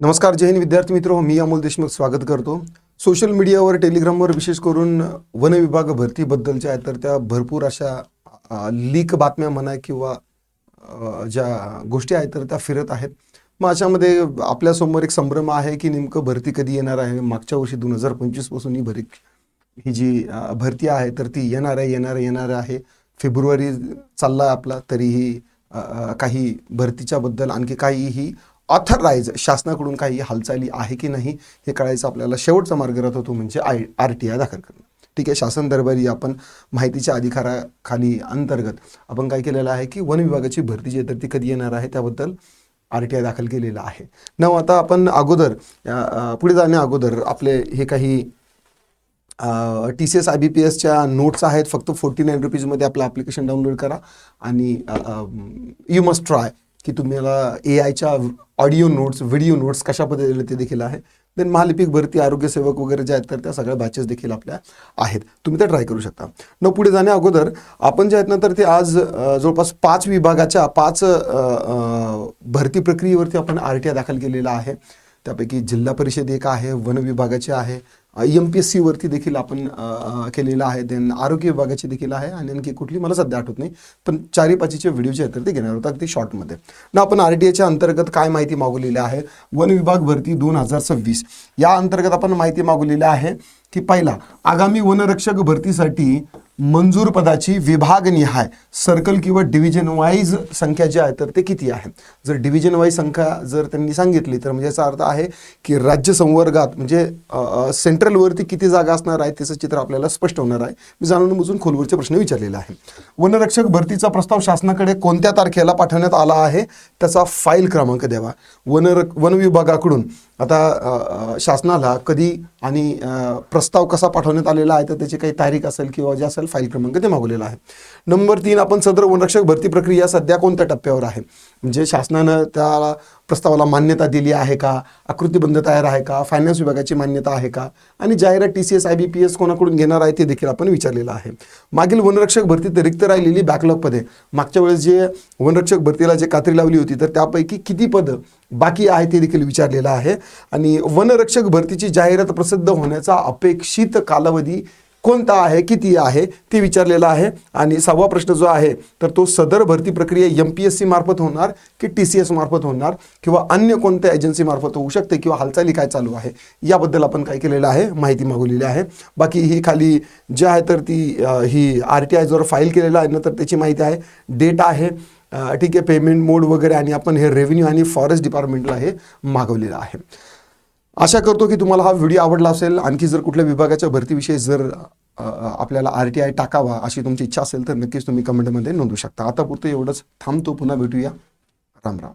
नमस्कार जय हिंद विद्यार्थी मित्र हो मी अमोल देशमुख स्वागत करतो. सोशल मीडियावर टेलिग्रामवर विशेष करून वन विभाग भरतीबद्दलच्या आहेत तर त्या भरपूर अशा लीक बातम्या म्हणा किंवा ज्या गोष्टी आहेत तर त्या फिरत आहेत. मग अशामध्ये आपल्यासमोर एक संभ्रम आहे की नेमकं भरती कधी येणार आहे? मागच्या वर्षी दोन हजार पंचवीसपासून ही भरी ही जी भरती आहे तर ती येणार आहे येणार येणार आहे. फेब्रुवारी चालला आहे आपला तरीही काही भरतीच्या बद्दल आणखी काहीही ऑथराईज शासनाकडून काही हालचाली आहे की नाही हे कळायचं आपल्याला शेवटचा मार्ग राहतो तो म्हणजे आय आर टी आय दाखल करणं. ठीक आहे शासन दरबारी आपण माहितीच्या अधिकाराखाली अंतर्गत आपण काय केलेलं आहे की वन विभागाची भरती जी आहे तर ती कधी येणार आहे त्याबद्दल आर टी आय दाखल केलेला आहे. न आता आपण अगोदर पुढे जाण्या अगोदर आपले हे काही T C S I B P एसच्या नोट्स आहेत फक्त फोर्टी नाईन रुपीजमध्ये आपलं ॲप्लिकेशन डाउनलोड करा आणि यू मस्ट ट्राय की तुम्हाला ए आयच्या ऑडिओ नोट्स व्हिडिओ नोट्स कशा पद्धतीने ते देखील आहे? देन महालिपिक भरती आरोग्य सेवक वगैरे जे आहेत तर त्या सगळ्या बॅचेस देखील आपल्या आहेत. तुम्ही ते ट्राय करू शकता. न पुढे जाण्या अगोदर आपण जे आहेत ना तर ते आज जवळपास पाच विभागाच्या पाच भरती प्रक्रियेवरती आपण आर टी आय दाखल केलेला आहे. त्यापैकी जिल्हा परिषद एक आहे वन विभागाचे आहे एम पी एस सीवरती देखील आपण केलेलं आहे. देन आरोग्य विभागाची देखील आहे. आणि आणखी कुठली मला सध्या आठवत नाही. पण चारी पाचीचे व्हिडिओ जे आहेत तर ते घेणार होता अगदी शॉर्टमध्ये ना आपण आर टी एच्या अंतर्गत काय माहिती मागवलेली आहे? वन विभाग भरती दोन हजार सव्वीस. या अंतर्गत आपण माहिती मागवलेली आहे की पहिला आगामी वनरक्षक भरतीसाठी मंजूर पदाची विभागनिहाय सर्कल किंवा डिव्हिजन वाईज संख्या जी आहे तर ते किती आहे? जर डिव्हिजन वाईज संख्या जर त्यांनी सांगितली तर म्हणजे याचा अर्थ आहे की राज्य संवर्गात म्हणजे सेंट सेंट्रलवरती किती जागा असणार आहे त्याचं चित्र आपल्याला स्पष्ट होणार आहे. मी जाणून बुजून खोलवरचे प्रश्न विचारलेला आहे वनरक्षक भरतीचा प्रस्ताव शासनाकडे कोणत्या तारखेला पाठवण्यात आला आहे? त्याचा फाईल क्रमांक द्यावा. वनर वन विभागाकडून आता शासनाला कधी आणि प्रस्ताव कसा पाठवण्यात आलेला आहे तर त्याची काही तारीख असेल किंवा जे असेल फाईल क्रमांक ते मागवलेला आहे. नंबर तीन आपण सदर वनरक्षक भरती प्रक्रिया सध्या कोणत्या टप्प्यावर आहे? म्हणजे शासनानं त्या प्रस्तावाला मान्यता दिली आहे का? आकृतीबंध तयार आहे का? फायनान्स विभागाची मान्यता आहे का? आणि जाहिरात T C S I B P S कोणाकडून घेणार आहे ते देखील आपण विचारलेलं आहे. मागील वनरक्षक भरतीत रिक्त राहिलेली बॅकलॉग पदे मागच्या वेळेस जे वनरक्षक भरतीला जे कात्री लावली होती तर त्यापैकी किती पदं बाकी आहे ते देखील विचारलेलं आहे. आणि वनरक्षक भरतीची जाहिरात प्रसिद्ध होण्याचा अपेक्षित कालावधी कोणता आहे किती आहे ते विचारलेलं आहे. आणि सहावा प्रश्न जो आहे तर तो सदर भरती प्रक्रिया एम पी एस सी मार्फत होणार की टी सी एस मार्फत होणार? किंवा अन्य कोणत्या एजन्सी मार्फत होऊ शकते किंवा हालचाली काय चालू आहे? याबद्दल आपण काय केलेलं आहे? माहिती मागवलेली आहे. बाकी ही खाली जे आहे तर ती ही आर टी आय जर फाईल केलेलं आहे. ना तर त्याची माहिती आहे. डेट आहे. ठीक आहे पेमेंट मोड वगैरे आणि आपण हे रेव्हेन्यू आणि फॉरेस्ट डिपार्टमेंटला हे मागवलेलं आहे. आशा करतो की तुम्हाला हा व्हिडिओ आवडला असेल. आणखी जर कुठल्या विभागाच्या भरतीविषयी जर आपल्याला आर टी आय टाकावा अशी तुमची इच्छा असेल तर नक्कीच तुम्ही कमेंटमध्ये नोंदवू शकता. आतापुरतं एवढंच. थांबतो पुन्हा भेटूया. राम राम.